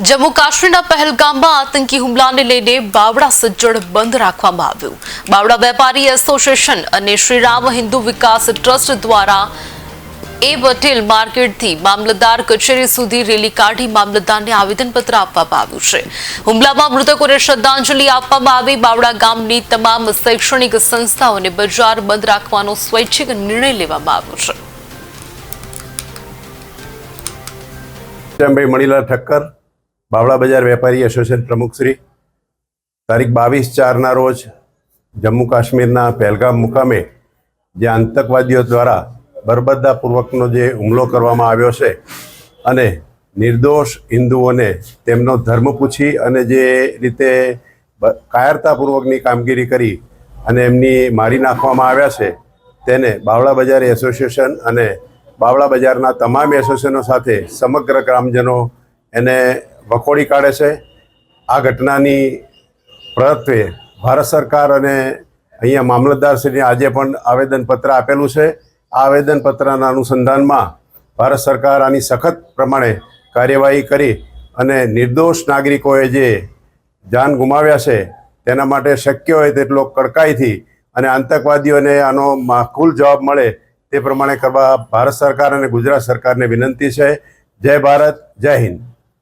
જમ્મુ કાશ્મીરના પહેલગામમાં આતંકી હુમલાને લઈને બાવડા સજ્જડ બંધ રાખવામાં આવ્યું. બાવડા વેપારી એસોસિએશન અને શ્રીરામ હિન્દુ વિકાસ ટ્રસ્ટ દ્વારા એ પટેલ માર્કેટથી મામલતદાર કચેરી સુધી રેલી કાઢી મામલતદારને આવેદનપત્ર આપવામાં આવ્યું છે. હુમલામાં મૃતકોને શ્રદ્ધાંજલિ આપવામાં આવી. બાવડા ગામની તમામ શૈક્ષણિક સંસ્થાઓને બજાર બંધ રાખવાનો સ્વૈચ્છિક નિર્ણય લેવામાં આવ્યો છે. મણીલાલ ઠક્કર બાવળા બજાર વેપારી એસોસિએશન પ્રમુખશ્રી તારીખ બાવીસ ચારના રોજ જમ્મુ કાશ્મીરના પહેલગામ મુકામે જે આતંકવાદીઓ દ્વારા બરબદ્દાપૂર્વકનો જે હુમલો કરવામાં આવ્યો છે અને નિર્દોષ હિન્દુઓને તેમનો ધર્મ પૂછી અને જે રીતે કાયરતાપૂર્વકની કામગીરી કરી અને એમની મારી નાખવામાં આવ્યા છે તેને બાવળા બજાર એસોસિએશન અને બાવળા બજારના તમામ એસોસિએશનો સાથે સમગ્ર ગ્રામજનો એને વખોડી કાઢે છે. આ ઘટનાની પ્રત્યે ભારત સરકાર અને અહીંયા મામલતદારશ્રીને આજે પણ આવેદનપત્ર આપેલું છે. આ આવેદનપત્રના અનુસંધાનમાં ભારત સરકાર આની સખત પ્રમાણે કાર્યવાહી કરી અને નિર્દોષ નાગરિકોએ જે જાન ગુમાવ્યા છે, તેના માટે શક્ય હોય તેટલો કડકાઈથી અને આતંકવાદીઓને આનો માકુલ જવાબ મળે તે પ્રમાણે કરવા ભારત સરકાર અને ગુજરાત સરકારને વિનંતી છે. જય ભારત, જય હિન્દ.